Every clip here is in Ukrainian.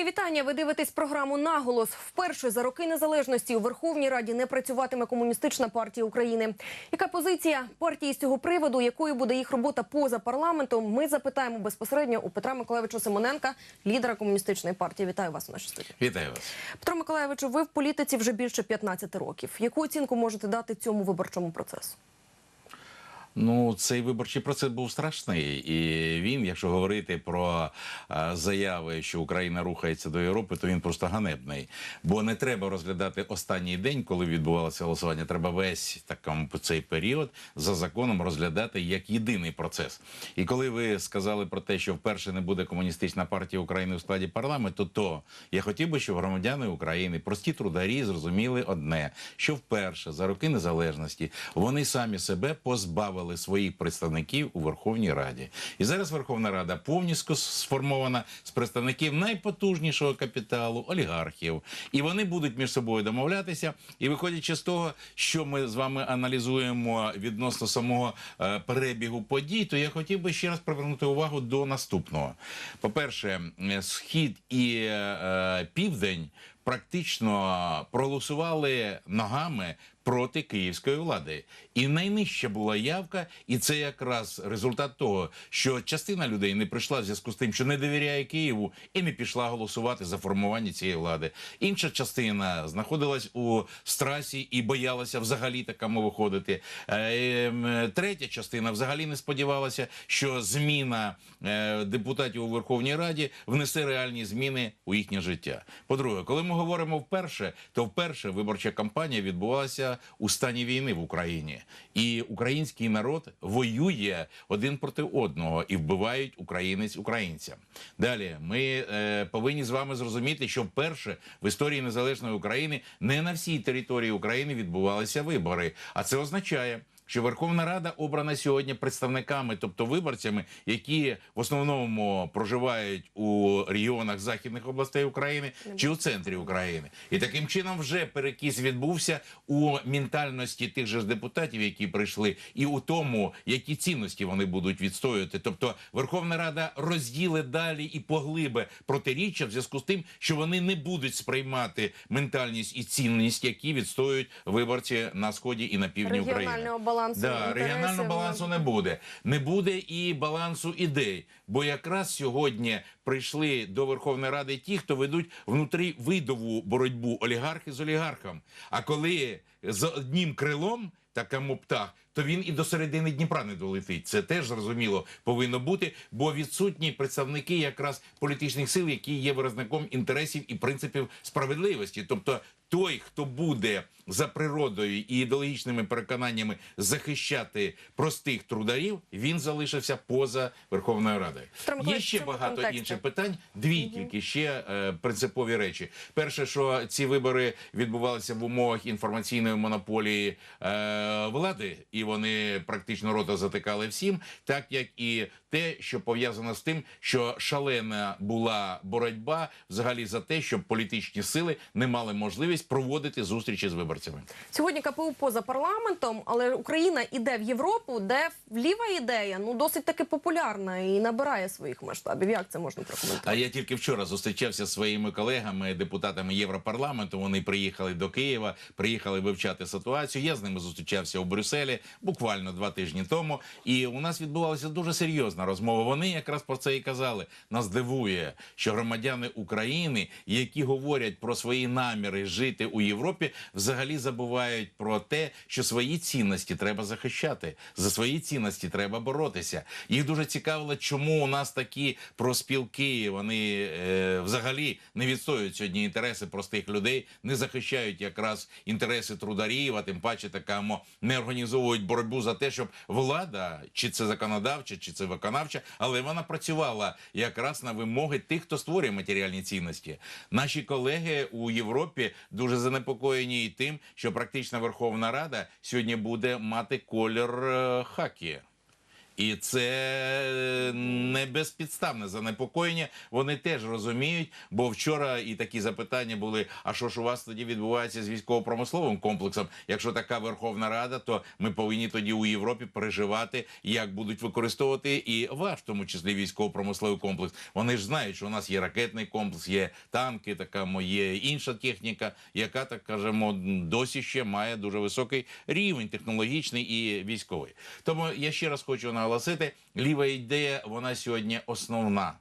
Мої вітання. Ви дивитесь програму Наголос. Вперше за роки незалежності у Верховній Раді не працюватиме комуністична партія України. Яка позиція партії з цього приводу? Якою буде їх робота поза парламентом? Ми запитаємо безпосередньо у Петра Миколаєвича Симоненка, лідера комуністичної партії. Вітаю вас у нашій студії. Вітаю вас. Петро Миколаєвичу, ви в політиці вже більше 15 років. Яку оцінку можете дати цьому виборчому процесу? Ну, цей виборчий процес був страшний, і він, якщо говорити про е, заяви, що Україна рухається до Європи, то він просто ганебний. Бо не треба розглядати останній день, коли відбувалося голосування. Треба весь такому цей період за законом розглядати як єдиний процес. І коли ви сказали про те, що вперше не буде комуністична партія України у складі парламенту, то я хотів би, щоб громадяни України, прості трударі, зрозуміли одне: що вперше за роки незалежності вони самі себе позбавили своїх представників у Верховній Раді. І зараз Верховна Рада повністю сформована з представників найпотужнішого капіталу олігархів, і вони будуть між собою домовлятися. І виходячи з того, що ми з вами аналізуємо відносно самого е, перебігу подій, то я хотів би ще раз привернути увагу до наступного. По-перше, е, схід і е, південь практично проголосували ногами проти київської влади. І найнижча була явка, і це якраз результат того, що частина людей не прийшла в зв'язку з тим, що не довіряє Києву, і не пішла голосувати за формування цієї влади. Інша частина знаходилась у страсі і боялася взагалі такому виходити. Е, ем, Третя частина взагалі не сподівалася, що зміна е, депутатів у Верховній Раді внесе реальні зміни у їхнє життя. По-друге, коли ми говоримо вперше, то вперше виборча кампанія відбувалася у стані війни в Україні, і український народ воює один проти одного і вбивають українець українця. Далі ми е, повинні з вами зрозуміти, що вперше в історії незалежної України не на всій території України відбувалися вибори, а це означає. Що Верховна Рада обрана сьогодні представниками, тобто виборцями, які в основному проживають у регіонах західних областей України чи у центрі України, і таким чином вже перекіс відбувся у ментальності тих же ж депутатів, які прийшли, і у тому, які цінності вони будуть відстоювати. Тобто Верховна Рада розділить далі і поглибе протиріччя в зв'язку з тим, що вони не будуть сприймати ментальність і цінність, які відстоюють виборці на сході і на півдні України. Балансу Да, інтересів. регіонального балансу не буде. Не буде і балансу ідей. Бо якраз сьогодні прийшли до Верховної Ради ті, хто ведуть внутрі видову боротьбу олігархи з олігархом. А коли з одним крилом такому птах, то він і до середини Дніпра не долетить. Це теж зрозуміло повинно бути, бо відсутні представники якраз політичних сил, які є виразником інтересів і принципів справедливості. Тобто той, хто буде за природою і ідеологічними переконаннями захищати простих трударів, він залишився поза Верховною Радою. Петро Є ще багато контексті. інших питань. Дві тільки ще е, принципові речі. Перше, що ці вибори відбувалися в умовах інформаційної монополії е, влади, і вони практично рота затикали всім, так як і те, що пов'язано з тим, що шалена була боротьба взагалі за те, щоб політичні сили не мали можливість проводити зустрічі з виборцями. Сьогодні КПУ поза парламентом, але Україна іде в Європу, де ліва ідея ну досить таки популярна і набирає своїх масштабів. Як це можна прокоментувати? А я тільки вчора зустрічався зі своїми колегами, депутатами Європарламенту. Вони приїхали до Києва, приїхали вивчати ситуацію. Я з ними зустрічався у Брюсселі буквально два тижні тому. І у нас відбувалася дуже серйозна розмова. Вони якраз про це і казали. Нас дивує, що громадяни України, які говорять про свої наміри жити у Європі, взагалі забувають про те, що свої цінності треба захищати. За свої цінності треба боротися. Їх дуже цікавило, чому у нас такі проспілки вони е, взагалі не відстоюють сьогодні інтереси простих людей, не захищають якраз інтереси трударів, а тим паче такамо не організовують боротьбу за те, щоб влада, чи це законодавча, чи це виконавча, але вона працювала якраз на вимоги тих, хто створює матеріальні цінності. Наші колеги у Європі дуже занепокоєні і тим, що практично Верховна Рада сьогодні буде мати колір е, хакі. І це не безпідставне занепокоєння. Вони теж розуміють, бо вчора і такі запитання були: а що ж у вас тоді відбувається з військово-промисловим комплексом? Якщо така Верховна Рада, то ми повинні тоді у Європі переживати, як будуть використовувати і ваш, в тому числі військово-промисловий комплекс. Вони ж знають, що у нас є ракетний комплекс, є танки, така є інша техніка, яка так кажемо досі ще має дуже високий рівень технологічний і військовий. Тому я ще раз хочу наголосити: ліва ідея вона сьогодні основна.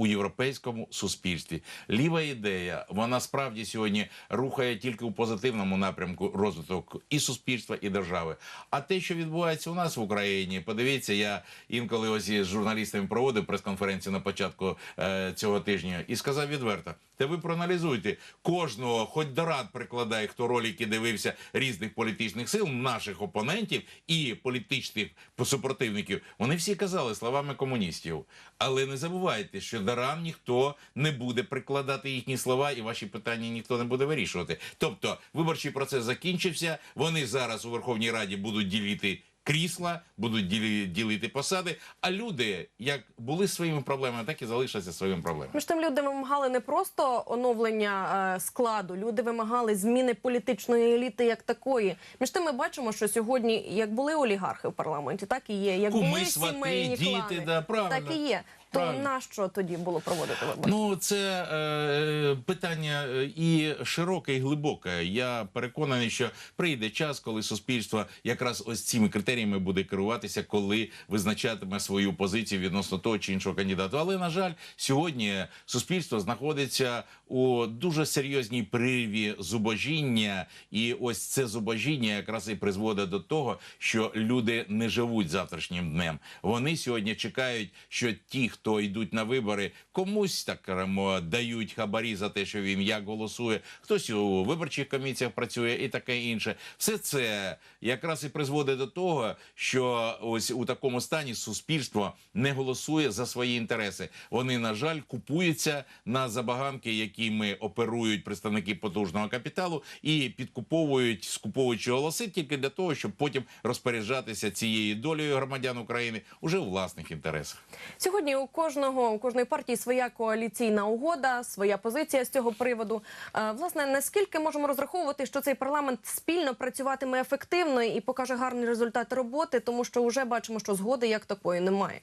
У європейському суспільстві ліва ідея вона справді сьогодні рухає тільки у позитивному напрямку розвиток і суспільства, і держави. А те, що відбувається у нас в Україні, подивіться, я інколи ось із журналістами проводив прес-конференцію на початку е, цього тижня і сказав відверто: та ви проаналізуйте кожного, хоч до рад прикладає, хто ролики дивився різних політичних сил, наших опонентів і політичних супротивників. Вони всі казали словами комуністів. Але не забувайте, що до ніхто не буде прикладати їхні слова, і ваші питання ніхто не буде вирішувати. Тобто, виборчий процес закінчився. Вони зараз у Верховній Раді будуть ділити. Крісла будуть ділі- ділити посади, а люди як були своїми проблемами, так і залишаться своїми проблемами. Між тим люди вимагали не просто оновлення е, складу, люди вимагали зміни політичної еліти як такої. Між тим ми бачимо, що сьогодні як були олігархи в парламенті, так і є. Як Куми, були свати, сімейні діти, клани, да, правильно. так і є. То на нащо тоді було проводити вибори? Ну, це е, питання е, і широке, і глибоке. Я переконаний, що прийде час, коли суспільство якраз ось цими критеріями буде керуватися, коли визначатиме свою позицію відносно того чи іншого кандидата. Але на жаль, сьогодні суспільство знаходиться у дуже серйозній пририві зубожіння, і ось це зубожіння якраз і призводить до того, що люди не живуть завтрашнім днем. Вони сьогодні чекають, що ті, хто йдуть на вибори, комусь так дають хабарі за те, що він як голосує, хтось у виборчих комісіях працює і таке інше. Все це якраз і призводить до того, що ось у такому стані суспільство не голосує за свої інтереси. Вони, на жаль, купуються на забаганки, якими оперують представники потужного капіталу, і підкуповують, скуповуючи голоси тільки для того, щоб потім розпоряджатися цією долею громадян України уже у власних інтересах. Сьогодні у кожного у кожної партії своя коаліційна угода, своя позиція з цього приводу. Е, Власне, наскільки можемо розраховувати, що цей парламент спільно працюватиме ефективно і покаже гарний результат роботи, тому що вже бачимо, що згоди як такої немає.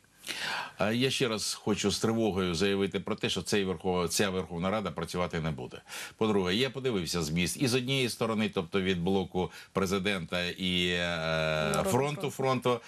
Я ще раз хочу з тривогою заявити про те, що цей Верхов... ця Верховна Рада працювати не буде. По-друге, я подивився зміст і з однієї сторони, тобто від блоку президента і е, фронту фронту.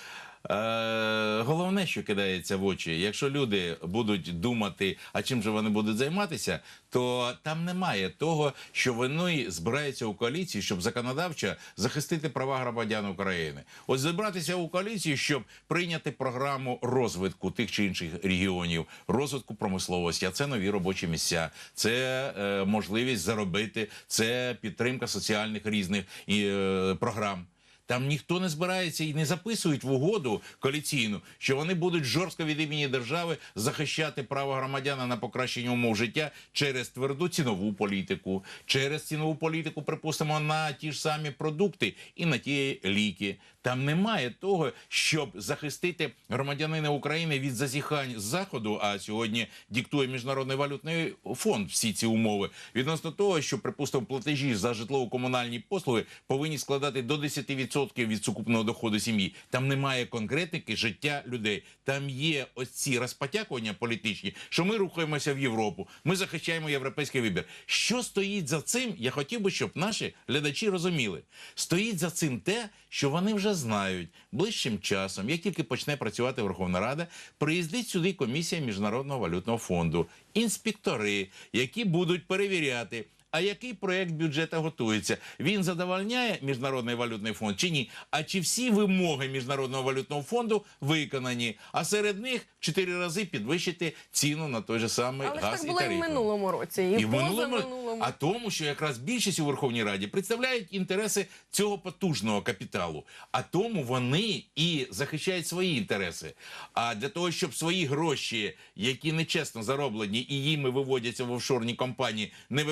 Е, головне, що кидається в очі, якщо люди будуть думати, а чим же вони будуть займатися, то там немає того, що вони збираються у коаліції, щоб законодавчо захистити права громадян України. Ось зібратися у коаліцію, щоб прийняти програму розвитку тих чи інших регіонів, розвитку промисловості, а це нові робочі місця, це е, можливість заробити, це підтримка соціальних різних е, програм. Там ніхто не збирається і не записують в угоду коаліційну, що вони будуть жорстко від імені держави захищати право громадяна на покращення умов життя через тверду цінову політику, через цінову політику, припустимо, на ті ж самі продукти і на ті ліки. Там немає того, щоб захистити громадянина України від зазіхань з заходу. А сьогодні диктує міжнародний валютний фонд всі ці умови відносно того, що припустимо платежі за житлово-комунальні послуги повинні складати до 10% від сукупного доходу сім'ї. Там немає конкретики життя людей. Там є ось ці розпотякування політичні, що ми рухаємося в Європу. Ми захищаємо європейський вибір. Що стоїть за цим? Я хотів би, щоб наші глядачі розуміли. Стоїть за цим те, що вони вже знають ближчим часом, як тільки почне працювати Верховна Рада, приїздить сюди комісія Міжнародного валютного фонду, інспектори, які будуть перевіряти. А який проект бюджету готується? Він задовольняє міжнародний валютний фонд чи ні? А чи всі вимоги міжнародного валютного фонду виконані? А серед них в чотири рази підвищити ціну на той же самий Але ж газ так і було і в минулому році, і, І в минулому, а тому, що якраз більшість у Верховній Раді представляють інтереси цього потужного капіталу, а тому вони і захищають свої інтереси. А для того, щоб свої гроші, які нечесно зароблені і їми виводяться в офшорні компанії, не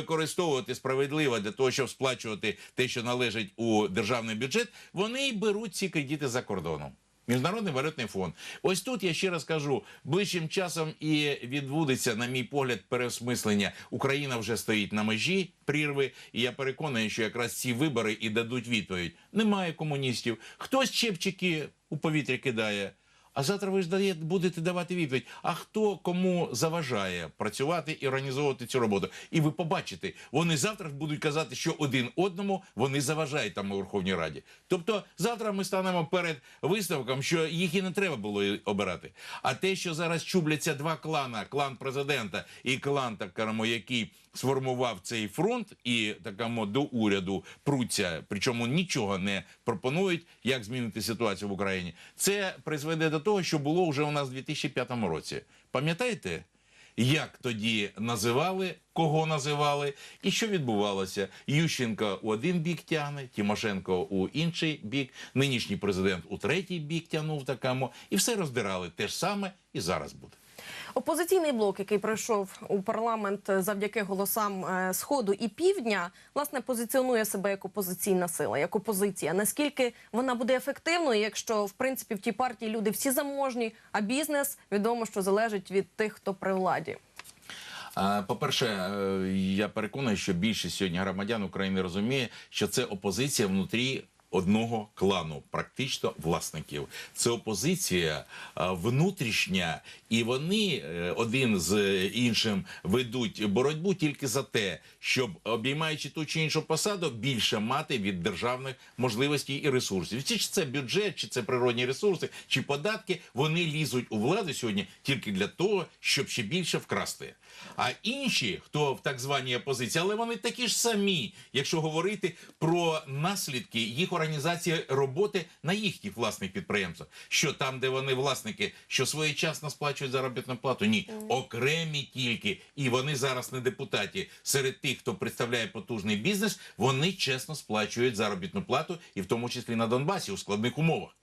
використовувати справедливо для того, щоб сплачувати те, що належить у державний бюджет, вони й беруть ці кредити за кордоном. Міжнародний валютний фонд. Ось тут я ще раз кажу, ближчим часом і відбудеться, на мій погляд, переосмислення. Україна вже стоїть на межі прірви, і я переконаний, що якраз ці вибори і дадуть відповідь. Немає комуністів. Хтось чепчики у повітря кидає. А завтра ви ж дає, будете давати відповідь. А хто кому заважає працювати і організовувати цю роботу? І ви побачите, вони завтра будуть казати, що один одному вони заважають там у Верховній Раді. Тобто завтра ми станемо перед виставком, що їх і не треба було обирати. А те, що зараз чубляться два клана: клан президента і клан такому, який сформував цей фронт і такому до уряду пруться, причому нічого не пропонують, як змінити ситуацію в Україні. Це призведе до того, що було вже у нас у 2005 році. Пам'ятаєте? Як тоді називали, кого називали, і що відбувалося? Ющенко у один бік тягне, Тимошенко у інший бік, нинішній президент у третій бік тягнув такому, і все роздирали. Те ж саме і зараз буде. Опозиційний блок, який пройшов у парламент завдяки голосам е, сходу і півдня, власне позиціонує себе як опозиційна сила, як опозиція. Наскільки вона буде ефективною, якщо в принципі в тій партії люди всі заможні, а бізнес відомо, що залежить від тих, хто при владі. По-перше, е, я переконаний, що більшість сьогодні громадян України розуміє, що це опозиція внутрі. Одного клану, практично власників, це опозиція внутрішня, і вони е, один з іншим ведуть боротьбу тільки за те, щоб обіймаючи ту чи іншу посаду, більше мати від державних можливостей і ресурсів. Чи це бюджет, чи це природні ресурси, чи податки. Вони лізуть у владу сьогодні тільки для того, щоб ще більше вкрасти. А інші, хто в так званій опозиції, але вони такі ж самі, якщо говорити про наслідки їх організації роботи на їхніх власних підприємствах, що там, де вони власники, що своєчасно сплачують заробітну плату, ні, окремі тільки, і вони зараз не депутаті. Серед тих, хто представляє потужний бізнес, вони чесно сплачують заробітну плату, і в тому числі на Донбасі у складних умовах.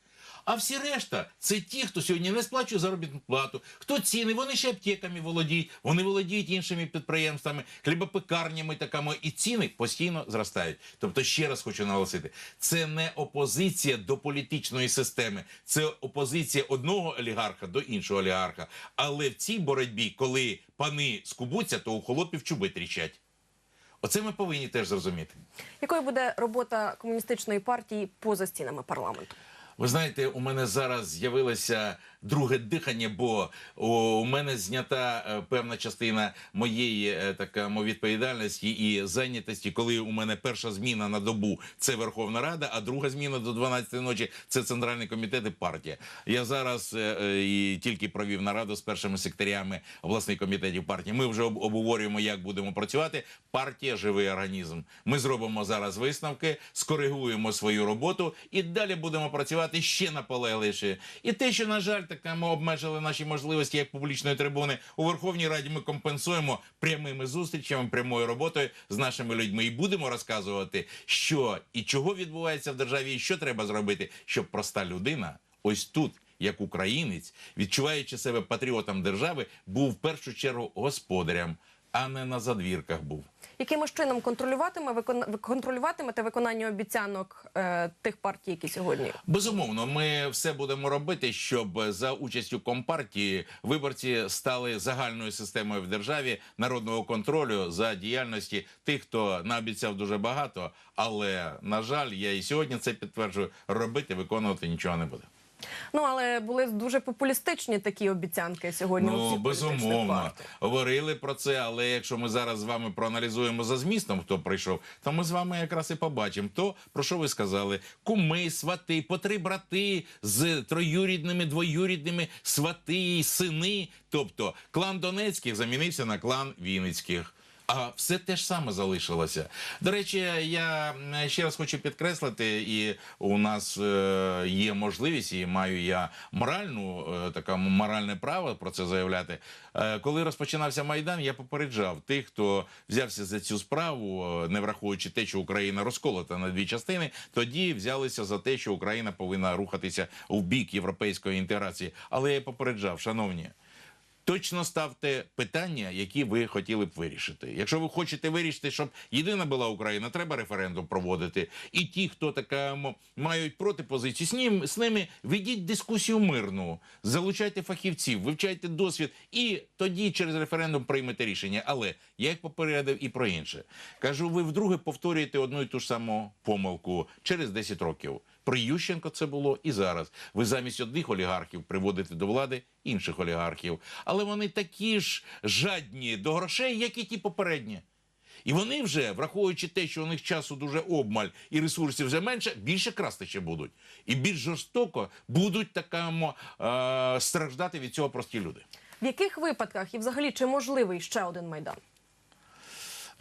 А всі решта це ті, хто сьогодні не сплачує заробітну плату, хто ціни, вони ще аптеками володіють, вони володіють іншими підприємствами, хлібопекарнями такими, і ціни постійно зростають. Тобто, ще раз хочу наголосити, це не опозиція до політичної системи, це опозиція одного олігарха до іншого олігарха. Але в цій боротьбі, коли пани скубуться, то у холопів чуби тріщать. Оце ми повинні теж зрозуміти. Якою буде робота комуністичної партії поза стінами парламенту? Ви знаєте, у мене зараз з'явилося друге дихання, бо у мене знята е, певна частина моєї е, така відповідальності і зайнятості, коли у мене перша зміна на добу це Верховна Рада, а друга зміна до 12 ночі це центральний комітет і партія. Я зараз е, і тільки провів нараду з першими секретарями обласних комітетів партії. Ми вже обговорюємо, як будемо працювати. Партія живий організм. Ми зробимо зараз висновки, скоригуємо свою роботу і далі будемо працювати ще наполегливіше. І те, що на жаль, так ми обмежили наші можливості як публічної трибуни у Верховній Раді. Ми компенсуємо прямими зустрічами, прямою роботою з нашими людьми і будемо розказувати, що і чого відбувається в державі, і що треба зробити, щоб проста людина ось тут. Як українець, відчуваючи себе патріотом держави, був в першу чергу господарем, а не на задвірках був. Яким чином контролюватиме викон... контролюватимете виконання обіцянок е, тих партій, які сьогодні Безумовно, ми все будемо робити, щоб за участю компартії виборці стали загальною системою в державі народного контролю за діяльності тих, хто наобіцяв дуже багато. Але на жаль, я і сьогодні це підтверджую. Робити, виконувати нічого не буде. Ну але були дуже популістичні такі обіцянки сьогодні. Ну безумовно говорили про це. Але якщо ми зараз з вами проаналізуємо за змістом, хто прийшов, то ми з вами якраз і побачимо то, про що ви сказали: куми, свати, по три брати з троюрідними, двоюрідними, свати, сини. Тобто клан Донецьких замінився на клан Вінницьких. А все те ж саме залишилося. До речі, я ще раз хочу підкреслити, і у нас е, є можливість, і маю я моральну е, таке моральне право про це заявляти. Е, коли розпочинався майдан, я попереджав тих, хто взявся за цю справу, не враховуючи те, що Україна розколота на дві частини, тоді взялися за те, що Україна повинна рухатися в бік європейської інтеграції. Але я попереджав, шановні. Точно ставте питання, які ви хотіли б вирішити. Якщо ви хочете вирішити, щоб єдина була Україна, треба референдум проводити. І ті, хто така мають протипозицію, з ним з ними ведіть дискусію мирну, залучайте фахівців, вивчайте досвід, і тоді через референдум приймете рішення. Але я як попередив і про інше. Кажу, ви вдруге повторюєте одну і ту ж саму помилку через 10 років. При Ющенко це було і зараз. Ви замість одних олігархів приводите до влади інших олігархів. Але вони такі ж жадні до грошей, як і ті попередні. І вони вже, враховуючи те, що у них часу дуже обмаль і ресурсів вже менше, більше красти ще будуть. І більш жорстоко будуть такамо е, страждати від цього прості люди. В яких випадках і взагалі чи можливий ще один майдан?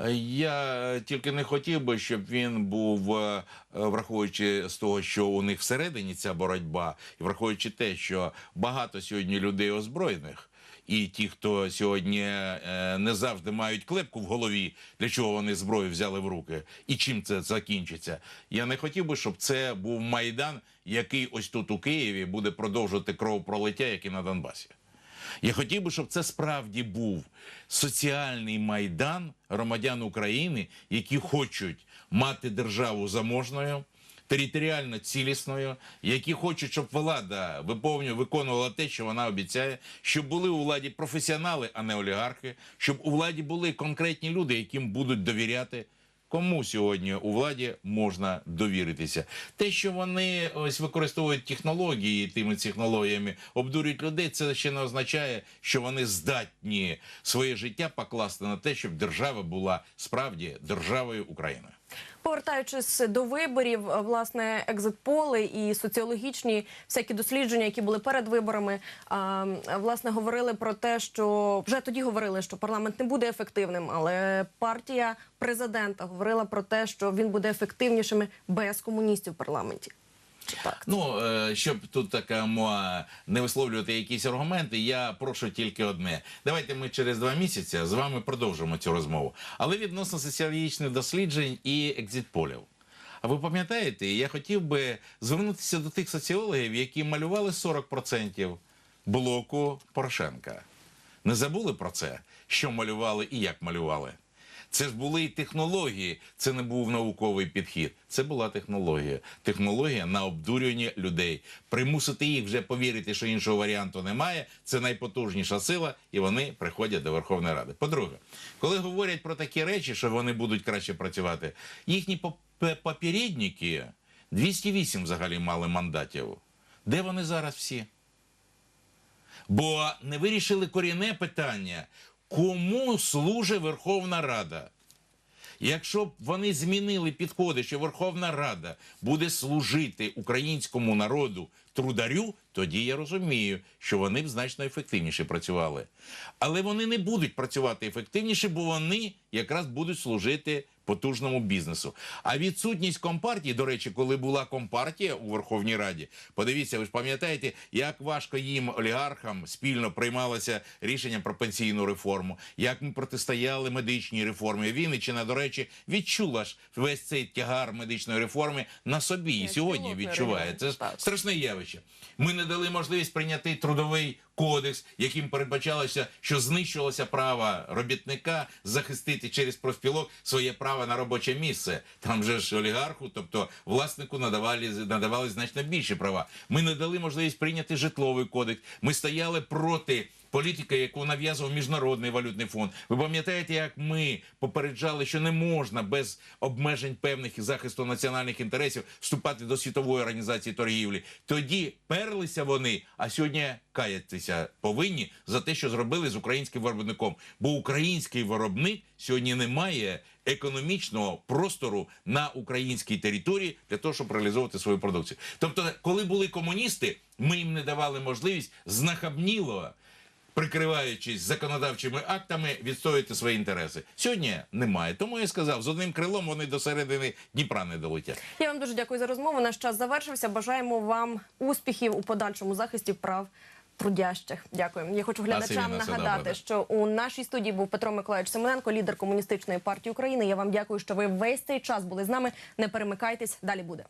Е, Я тільки не хотів би, щоб він був, е, е, враховуючи з того, що у них всередині ця боротьба, і враховуючи те, що багато сьогодні людей озброєних. І ті, хто сьогодні не завжди мають клепку в голові, для чого вони зброю взяли в руки, і чим це закінчиться. Я не хотів би, щоб це був майдан, який ось тут у Києві буде продовжувати кровопролиття, як і на Донбасі. Я хотів би, щоб це справді був соціальний майдан громадян України, які хочуть мати державу заможною, територіально цілісною, які хочуть, щоб влада виповнювала, виконувала те, що вона обіцяє, щоб були у владі професіонали, а не олігархи, щоб у владі були конкретні люди, яким будуть довіряти. Кому сьогодні у владі можна довіритися? Те, що вони ось використовують технології, тими технологіями обдурюють людей, це ще не означає, що вони здатні своє життя покласти на те, щоб держава була справді державою України. Повертаючись до виборів, власне, екзитполи і соціологічні всякі дослідження, які були перед виборами, власне говорили про те, що вже тоді говорили, що парламент не буде ефективним, але партія президента говорила про те, що він буде ефективнішим без комуністів в парламенті. Так? Ну е, щоб тут така мо, не висловлювати якісь аргументи, я прошу тільки одне. Давайте ми через два місяці з вами продовжимо цю розмову. Але відносно соціологічних досліджень і екзитполів. А ви пам'ятаєте, я хотів би звернутися до тих соціологів, які малювали 40% блоку Порошенка. Не забули про це, що малювали і як малювали. Це ж були і технології, це не був науковий підхід. Це була технологія. Технологія на обдурювання людей. Примусити їх вже повірити, що іншого варіанту немає. Це найпотужніша сила, і вони приходять до Верховної Ради. По-друге, коли говорять про такі речі, що вони будуть краще працювати, їхні поп- попередники 208 взагалі мали мандатів. Де вони зараз всі? Бо не вирішили корінне питання, кому служить Верховна Рада. Якщо б вони змінили підходи, що Верховна Рада буде служити українському народу трударю, тоді я розумію, що вони б значно ефективніше працювали. Але вони не будуть працювати ефективніше, бо вони якраз будуть служити потужному бізнесу. А відсутність компартії, до речі, коли була компартія у Верховній Раді, подивіться, ви ж пам'ятаєте, як важко їм, олігархам, спільно приймалося рішення про пенсійну реформу, як ми протистояли медичній реформі. Вінниччина, до речі, відчула ж весь цей тягар медичної реформи на собі і сьогодні відчуває. Це ж страшне явище. Ми не дали можливість прийняти трудовий кодекс, яким передбачалося, що знищувалося право робітника захистити через профспілок своє право на робоче місце. Там же ж олігарху, тобто власнику надавали надавали значно більше права. Ми не дали можливість прийняти житловий кодекс. Ми стояли проти. Політика, яку нав'язував міжнародний валютний фонд. Ви пам'ятаєте, як ми попереджали, що не можна без обмежень певних і захисту національних інтересів вступати до світової організації торгівлі? Тоді перлися вони, а сьогодні каятися повинні за те, що зробили з українським виробником. Бо український виробник сьогодні не має економічного простору на українській території для того, щоб реалізовувати свою продукцію. Тобто, коли були комуністи, ми їм не давали можливість знахабніло прикриваючись законодавчими актами, відстоювати свої інтереси. Сьогодні немає. Тому я сказав, з одним крилом вони до середини Дніпра не долетять. Я вам дуже дякую за розмову. Наш час завершився. Бажаємо вам успіхів у подальшому захисті прав. Трудящих, дякую. Я хочу глядачам нагадати, що у нашій студії був Петро Миколаївич Семененко, лідер комуністичної партії України. Я вам дякую, що ви весь цей час були з нами. Не перемикайтесь, далі буде.